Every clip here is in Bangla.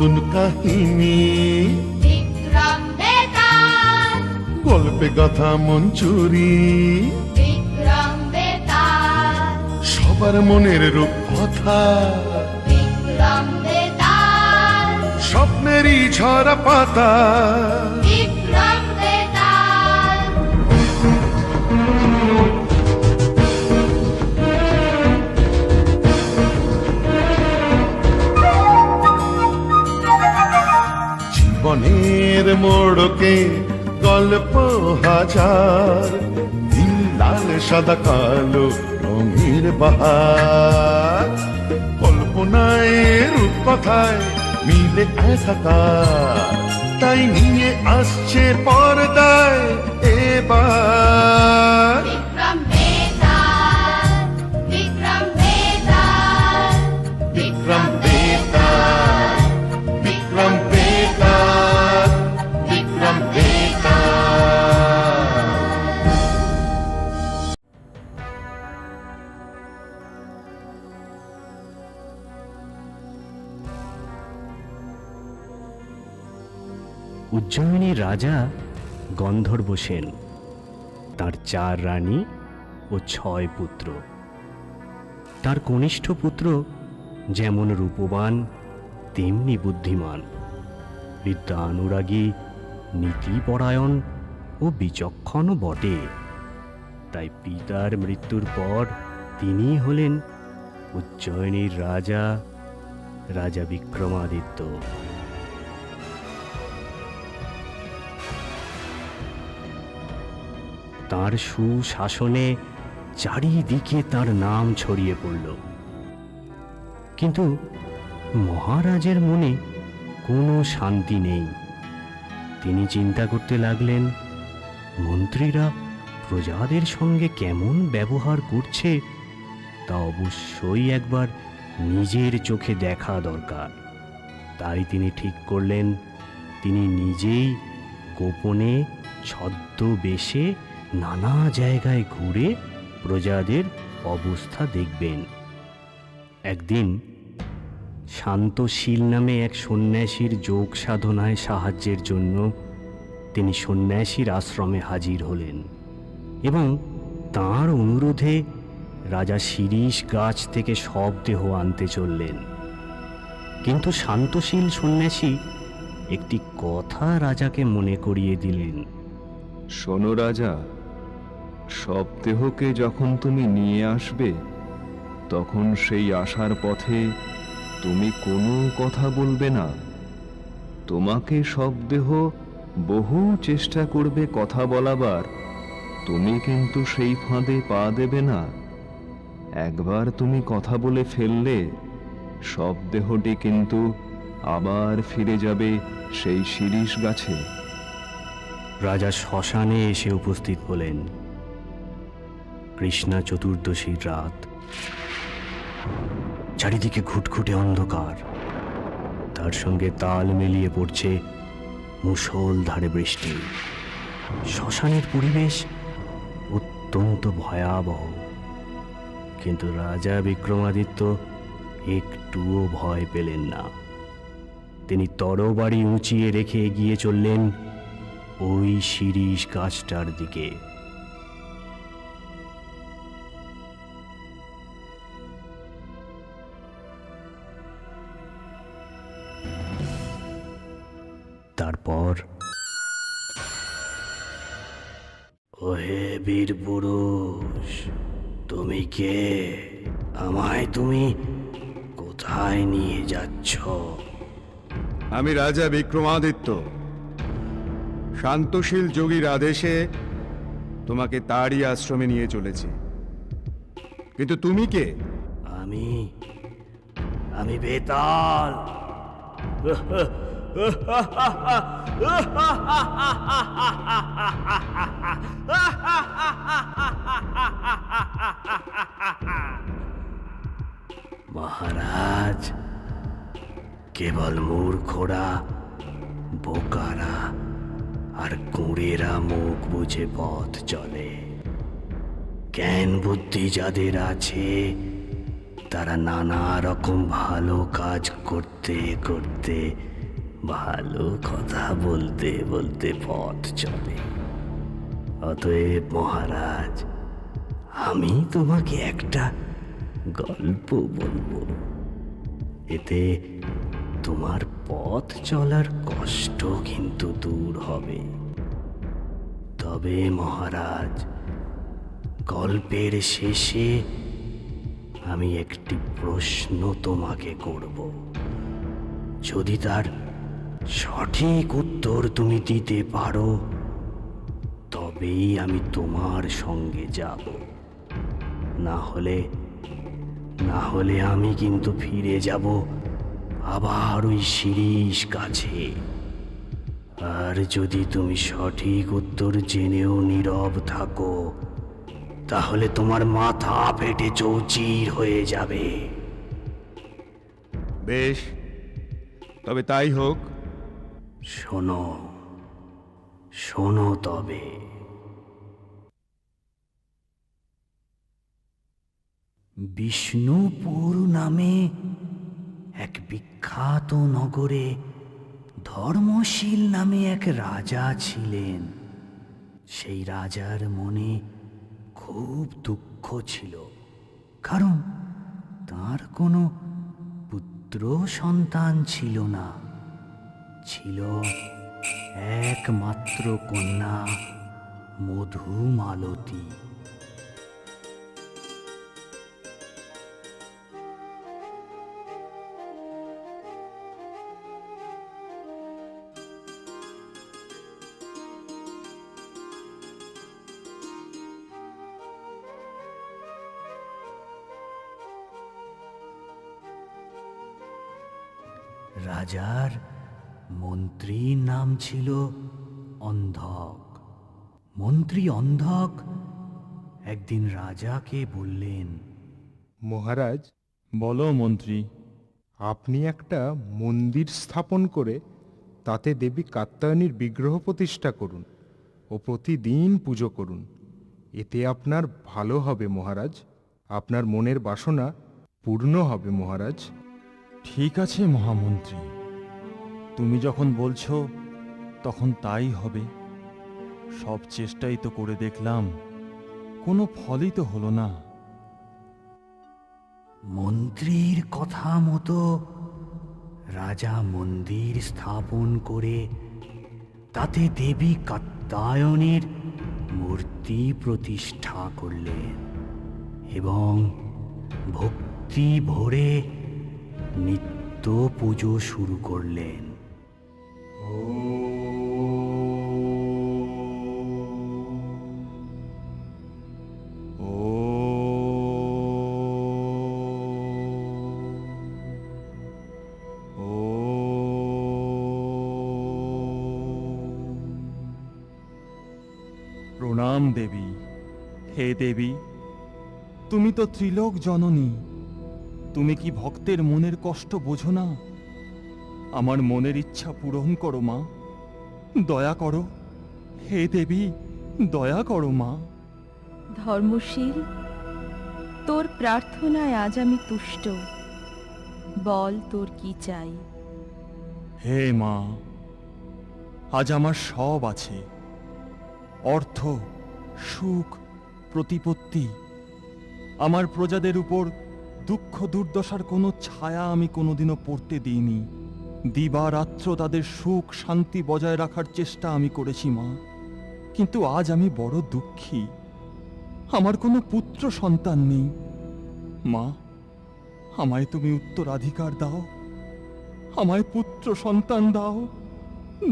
নতুন কাহিনী। বিক্রম বেতাল গল্পে কথা মঞ্চুরি বিক্রম বেতাল সবার মনের রূপ কথা। বিক্রম বেতাল স্বপ্নেরই ছড়া পাতা। জীবনের মোড়কে গল্প হাজার। দিন লাল, সাদা, কালো, রঙের বাহার। কল্পনায়, রূপকথায় মিলে একাকার। তাই নিয়ে আসছে পর্দায় এবার। উজ্জয়িনীর রাজা গন্ধর্ব সেন, তার চার রানী ও ছয় পুত্র। তার কনিষ্ঠ পুত্র যেমন রূপবান, তেমনি বুদ্ধিমান। বিদ্যা অনুরাগী নীতিপরায়ণ ও বিচক্ষণও বটে। তাই পিতার মৃত্যুর পর তিনিই হলেন উজ্জয়িনীর রাজা রাজা বিক্রমাদিত্য। তার সুশাসনে চারিদিকে তার নাম ছড়িয়ে পড়ল। কিন্তু মহারাজের মনে কোনো শান্তি নেই। তিনি চিন্তা করতে লাগলেন, মন্ত্রীরা প্রজাদের সঙ্গে কেমন ব্যবহার করছে তা অবশ্যই একবার নিজের চোখে দেখা দরকার। তাই তিনি ঠিক করলেন, তিনি নিজেই গোপনে ছদ্মবেশে নানা জায়গায় ঘুরে প্রজাদের অবস্থা দেখবেন। একদিন শান্তশীল নামে এক সন্ন্যাসীর যোগ সাধনায় সাহায্যের জন্য তিনি সন্ন্যাসীর আশ্রমে হাজির হলেন এবং তার অনুরোধে রাজা শিরীষ গাছ থেকে সব দেহ আনতে চললেন। কিন্তু শান্তশীল সন্ন্যাসী একটি কথা রাজাকে মনে করিয়ে দিলেন। শোনো রাজা সব দেহকে যখন তুমি নিয়ে আসবে, তখন সেই আসার পথে তুমি কোনো কথা বলবে না। তোমাকে সব দেহ বহু চেষ্টা করবে কথা বলাবার। তুমি কিন্তু সেই ফাঁদে পা দেবে না। একবার তুমি কথা বলে ফেললে, সব দেহটি কিন্তু আবার ফিরে যাবে সেই শিরীষ গাছে। রাজা শ্মশানে এসে উপস্থিত হলেন। কৃষ্ণা চতুর্দশীর রাত। চারিদিকে ঘুটঘুটে অন্ধকার। তার সঙ্গে তাল মিলিয়ে পড়ছে মুষলধারে বৃষ্টি। শ্মশানের পরিবেশ অত্যন্ত ভয়াবহ। কিন্তু রাজা বিক্রমাদিত্য একটুও ভয় পেলেন না। তিনি তরবারি উঁচিয়ে রেখে এগিয়ে চললেন ওই শিরীষ গাছটার দিকে। পুরুষ তুমি কে? আমায় তুমি কোথায় নিয়ে যাচ্ছ? আমি রাজা বিক্রমাদিত্য। শান্তশীল যোগীর আদেশে তোমাকে তারই আশ্রমে নিয়ে চলেছি। কিন্তু তুমি কে? আমি আমি বেতাল। মহারাজ, কেবল মূর্খরা, বোকারা আর কুঁড়েরা মুখ বুঝে পথ চলে। জ্ঞান বুদ্ধি যাদের আছে, তারা নানা রকম ভালো কাজ করতে করতে ভালো কথা বলতে বলতে পথ চলে। অতএব মহারাজ, আমি তোমাকে একটা গল্প বলব। এতে তোমার পথ চলার কষ্ট কিন্তু দূর হবে। তবে মহারাজ, গল্পের শেষে আমি একটি প্রশ্ন তোমাকে করব। যদি তার সঠিক উত্তর তুমি দিতে পারো। তবেই আমি তোমার সঙ্গে যাব। না হলে না হলে আমি কিন্তু ফিরে যাব আবার ওই শিরিষ কাছে। আর যদি তুমি সঠিক উত্তর জেনেও নীরব থাকো, তাহলে তোমার মাথা ফেটে চৌচির হয়ে যাবে। বেশ, তবে তাই হোক। শোনো শোনো তবে। বিষ্ণুপুর নামে এক বিখ্যাত নগরে ধর্মশীল নামে এক রাজা ছিলেন। সেই রাজার মনে খুব দুঃখ ছিল, কারণ তার কোনো পুত্র সন্তান ছিল না। ছিল একমাত্র কন্যা মধুমালতী। রাজার মন্ত্রীর নাম ছিল অন্ধক। মন্ত্রী অন্ধক? একদিন রাজাকে বললেন মহারাজ বলো মন্ত্রী আপনি একটা মন্দির স্থাপন করে তাতে দেবী কাত্যায়নীর বিগ্রহ প্রতিষ্ঠা করুন ও প্রতিদিন পুজো করুন। এতে আপনার ভালো হবে মহারাজ আপনার মনের বাসনা পূর্ণ হবে মহারাজ। ঠিক আছে মহামন্ত্রী। তুমি যখন বলছো, তখন তাই হবে। সব চেষ্টাই তো করে দেখলাম, কোনো ফলই তো হলো না। মন্ত্রীর কথা মতো রাজা মন্দির স্থাপন করে, তাতে দেবী কাত্যায়নের মূর্তি প্রতিষ্ঠা করলেন এবং ভক্তি ভরে নিত্য পুজো শুরু করলেন। প্রণাম দেবী, হে দেবী, তুমি তো ত্রিলোক জননী, তুমি কি ভক্তের মনের কষ্ট বোঝো না? আমার মনের ইচ্ছা পূরণ করো মা। দয়া করো। হে দেবী দয়া করো মা। ধর্মশীল তোর প্রার্থনায় আজ আমি তুষ্ট। বল তোর কি চাই? হে মা আজ আমার সব আছে। অর্থ সুখ প্রতিপত্তি। আমার প্রজাদের উপর দুঃখ দুর্দশার কোনো ছায়া আমি কোনোদিনও পড়তে দিইনি। দিবারাত্র তাদের সুখ শান্তি বজায় রাখার চেষ্টা আমি করেছি, মা। কিন্তু আজ আমি বড় দুঃখী। আমার কোনো পুত্র সন্তান নেই। মা, আমায় তুমি উত্তরাধিকার দাও। আমায় পুত্র সন্তান দাও।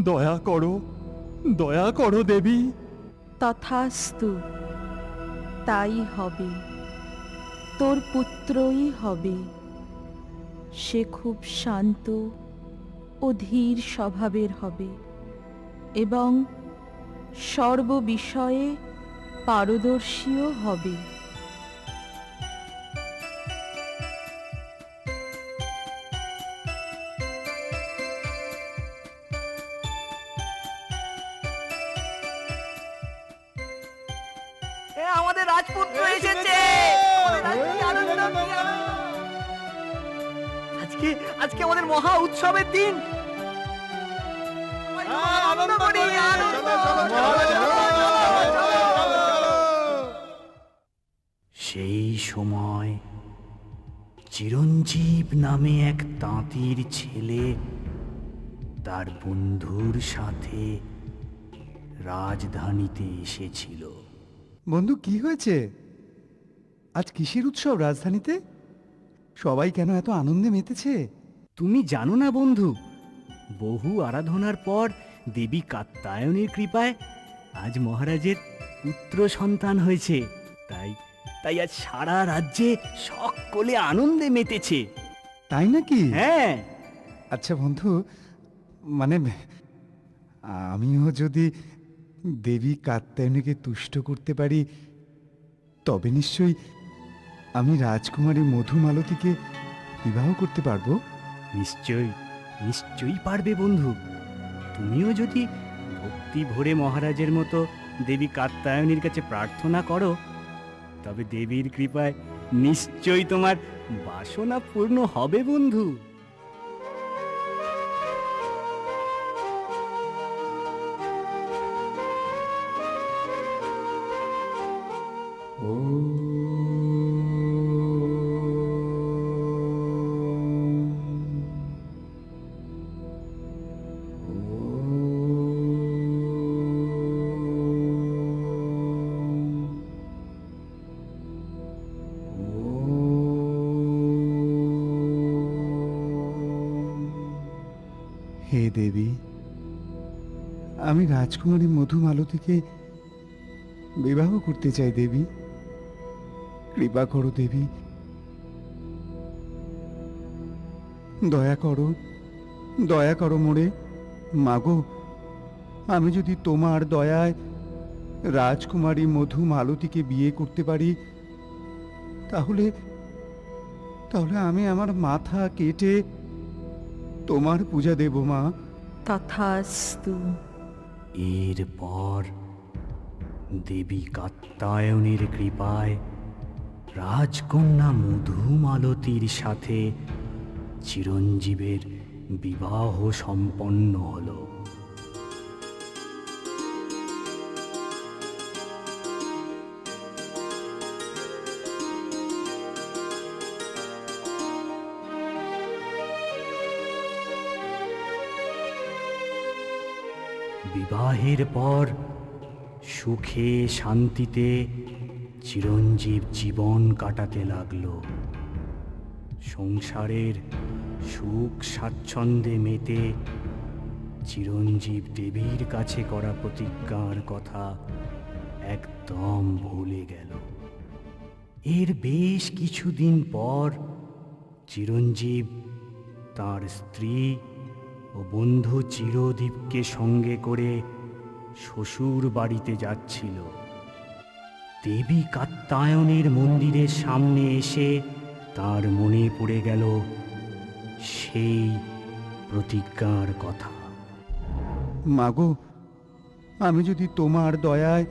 দয়া করো দয়া করো দেবী। তথাস্তু, তাই হবে। তোর পুত্রই হবে। সে খুব শান্ত ও ধীর স্বভাবের হবে এবং সর্ববিষয়ে পারদর্শীও হবে আমাদের রাজপুত্র এসেছে আনন্দ। আজকে আমাদের মহা উৎসবের দিন আনন্দ করি সেই সময় চিরঞ্জীব নামে এক তাঁতির ছেলে তার বন্ধুর সাথে রাজধানীতে এসেছিল বন্ধু কি হয়েছে আজ কিসের উৎসব রাজধানীতে সবাই কেন এত আনন্দে মেতেছে? তুমি জানো না বন্ধু বহু আরাধনার পর দেবী কাত্তায়নের কৃপায় আজ মহারাজের পুত্র সন্তান হয়েছে। তাই তাই আজ সারা রাজ্যে সকলে আনন্দে মেতেছে। তাই নাকি? হ্যাঁ। আচ্ছা বন্ধু মানে আমিও যদি দেবী কাত্যায়নীকে তুষ্ট করতে পারি তবে নিশ্চয়ই আমি রাজকুমারী মধুমালতীকে বিবাহ করতে পারব? নিশ্চয় নিশ্চয়ই পারবে বন্ধু। তুমিও যদি ভক্তি ভরে মহারাজের মতো দেবী কাত্তায়নীর কাছে প্রার্থনা করো, তবে দেবীর কৃপায় নিশ্চয়ই তোমার বাসনা পূর্ণ হবে বন্ধু। হে দেবী, আমি রাজকুমারী মধুমালতীকে বিবাহ করতে চাই দেবী। কৃপা করো দেবী। দয়া করো দয়া করো মোড়ে মাগো, আমি যদি তোমার দয়ায় রাজকুমারী মধু মালতীকে বিয়ে করতে পারি, তাহলে তাহলে আমি আমার মাথা কেটে তোমার পূজা দেব মা। তথাস্তু। এরপর দেবী কাত্তায়নের কৃপায় রাজকন্যা মধুমালতীর সাথে চিরঞ্জীবের বিবাহ সম্পন্ন হলো। বিবাহের পর সুখে শান্তিতে চিরঞ্জীব জীবন কাটাতে লাগল। সংসারের সুখ স্বাচ্ছন্দ্যে মেতে চিরঞ্জীব দেবীর কাছে করা প্রতিজ্ঞার কথা একদম ভুলে গেল। এর বেশ কিছুদিন পর চিরঞ্জীব তার স্ত্রী ও বন্ধু চিরদীপকে সঙ্গে করে শ্বশুর বাড়িতে যাচ্ছিল। দেবী কাত্তায়নের মন্দিরের সামনে এসে তার মনে পড়ে গেল সেই প্রতিজ্ঞার কথা। মাগো, আমি যদি তোমার দয়ায়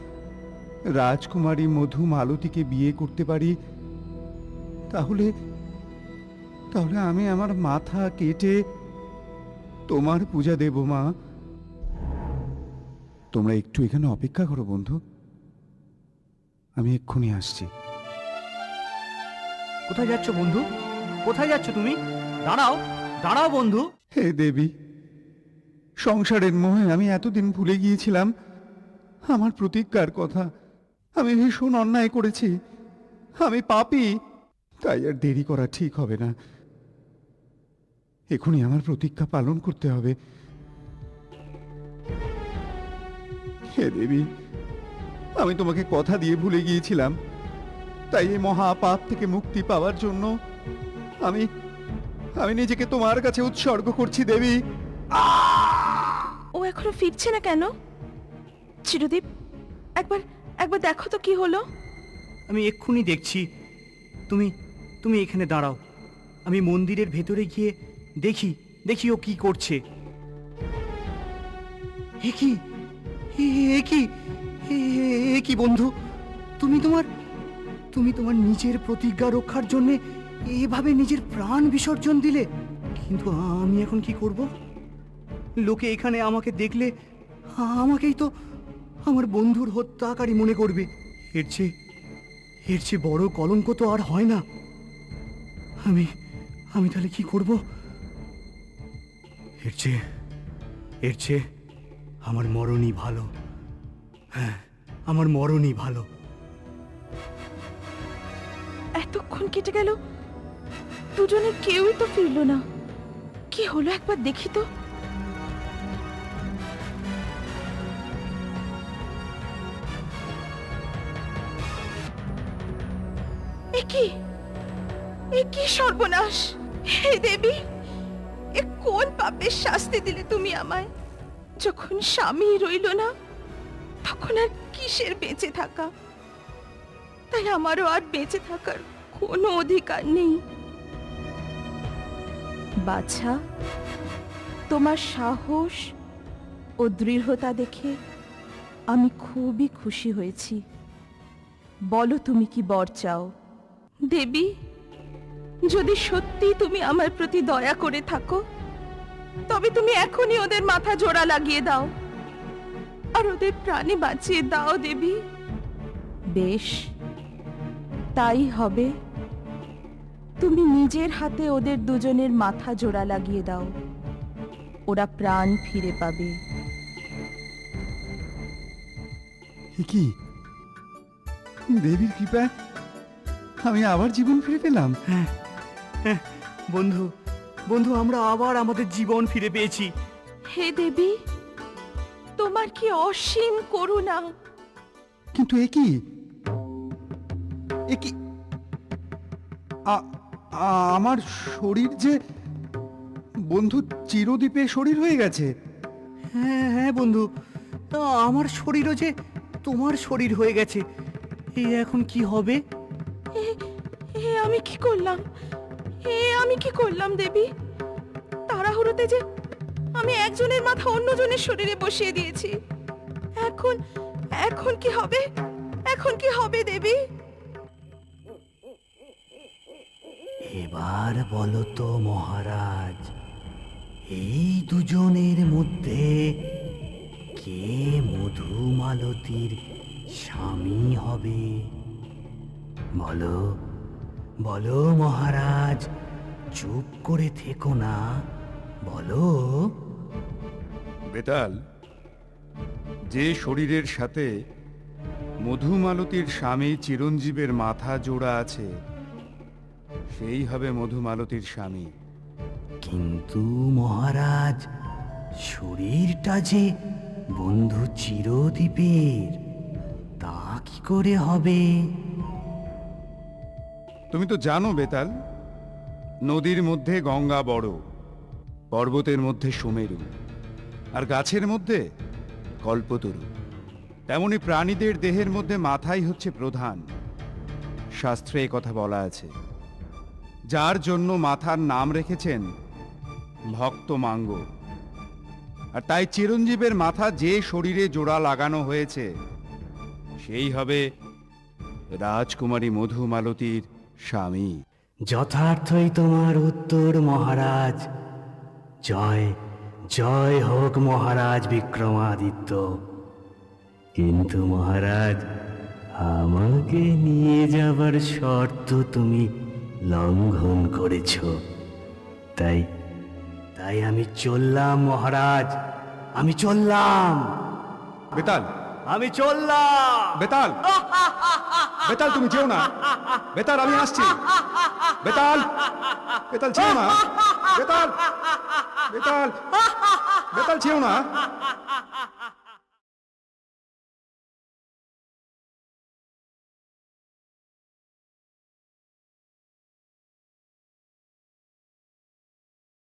রাজকুমারী মধু মালতীকে বিয়ে করতে পারি, তাহলে তাহলে আমি আমার মাথা কেটে তোমার পূজা দেব মা। তোমরা একটু এখানে অপেক্ষা করো বন্ধু। আমি এক্ষুনি আসছি। কোথায় যাচ্ছ বন্ধু? কোথায় যাচ্ছ তুমি? দাঁড়াও দাঁড়াও বন্ধু। হে দেবী সংসারের মোহে আমি এতদিন ভুলে গিয়েছিলাম। আমার প্রতিজ্ঞার কথা আমি ভীষণ অন্যায় করেছি। আমি পাপি তাই আর দেরি করা ঠিক হবে না। এখনই আমার প্রতিজ্ঞা পালন করতে হবে। হে দেবী আমি তোমাকে কথা দিয়ে ভুলে গিয়েছিলাম। তাই এই মহা পাপ থেকে মুক্তি পাওয়ার জন্য আমি আমি নিজেকে তোমার কাছে উৎসর্গ করছি দেবী। ও এখনও ফিরছে না কেন? চিরদীপ একবার একবার দেখো তো কি হলো। আমি এক্ষুনি দেখছি। তুমি তুমি এখানে দাঁড়াও। আমি মন্দিরের ভেতরে গিয়ে দেখি দেখি ও কি করছে। এ কি? এ- কি? এ কি বন্ধু? তুমি তোমার তুমি তোমার নিজের প্রতিজ্ঞা রক্ষার জন্য এভাবে নিজের প্রাণ বিসর্জন দিলে, কিন্তু আমি এখন কি করব? লোকে এখানে আমাকে দেখলে আমাকেই তো আমার বন্ধুর হত্যাকারী মনে করবে। এর চেয়ে এর চেয়ে বড় কলঙ্ক তো আর হয় না। আমি আমি তাহলে কি করব? এর চেয়ে এর চেয়ে আমার মরণই ভালো। হ্যাঁ আমার মরণই ভালো। এতক্ষণ কেটে গেল, দুজনে কেউই তো ফিরলো না। কি হলো একবার দেখি তো। কি সর্বনাশ। হে দেবী। এ কোন পাপের শাস্তি দিলে তুমি আমায়? যখন স্বামী রইল না, তখন আর কিসের বেঁচে থাকা? তাই আমারও আর বেঁচে থাকার কোনো অধিকার নেই। বাছা, তোমার সাহস ও দৃঢ়তা দেখে আমি খুবই খুশি হয়েছি। বলো তুমি কি বর চাও? দেবী? যদি সত্যি তুমি আমার প্রতি দয়া করে থাকো তবে তুমি এখনই ওদের মাথা জোড়া লাগিয়ে দাও। আর ওদের প্রাণে বাঁচিয়ে দাও দেবী। বেশ তাই হবে। তুমি নিজের হাতে ওদের দুজনের মাথা জোড়া লাগিয়ে দাও। ওরা প্রাণ ফিরে পাবে। কি? দেবীর কৃপায় আমি আবার জীবন ফিরে পেলাম? বন্ধু বন্ধু আমরা আবার আমাদের জীবন ফিরে পেয়েছি। হে দেবী তোমার কি অসীম করুণা। কিন্তু এ কি? এ কি? আ- আ- আমার শরীর যে বন্ধু চিরদ্বীপে শরীর হয়ে গেছে। হ্যাঁ হ্যাঁ বন্ধু তা আমার শরীরও যে তোমার শরীর হয়ে গেছে। এই এখন কি হবে? হে আমি কি করলাম? হে আমি কি করলাম, দেবী? তাড়াহুড়োতে যে আমি একজনের মাথা অন্যজনের শরীরে বসিয়ে দিয়েছি। এখন এখন কি হবে? এখন কি হবে, দেবী? এবার বলো তো, মহারাজ, এই দুজনের মধ্যে কে মধুমালতীর স্বামী হবে? বলো। বলো মহারাজ চুপ করে থেকো না বলো। বেতাল যে শরীরের সাথে মধুমালতীর স্বামী চিরঞ্জীবের মাথা জোড়া আছে সেই হবে মধুমালতীর স্বামী। কিন্তু মহারাজ শরীরটা যে বন্ধু চিরদ্বীপের তা কি করে হবে? তুমি তো জানো বেতাল, নদীর মধ্যে গঙ্গা বড়, পর্বতের মধ্যে সুমেরু, আর গাছের মধ্যে কল্পতরু। তেমনি প্রাণীদের দেহের মধ্যে মাথাই হচ্ছে প্রধান। শাস্ত্রে কথা বলা আছে। যার জন্য মাথার নাম রেখেছেন ভক্ত মাঙ্গ। আর তাই চিরঞ্জীবের মাথা যে শরীরে জোড়া লাগানো হয়েছে, সেই হবে রাজকুমারী মধুমালতীর স্বামী। যথার্থই তোমার উত্তর মহারাজ। জয় জয় হোক মহারাজ বিক্রমাদিত্য। কিন্তু মহারাজ আমাকে নিয়ে যাবার শর্ত তুমি লঙ্ঘন করেছ। তাই তাই আমি চললাম মহারাজ। আমি চললাম। বেতাল আমি চললাম। বেতাল। বেতাল, তুমি যেও না। বেতাল, আমি আসছি। বেতাল। বেতাল, যেও না। বেতাল। বেতাল। বেতাল, যেও না।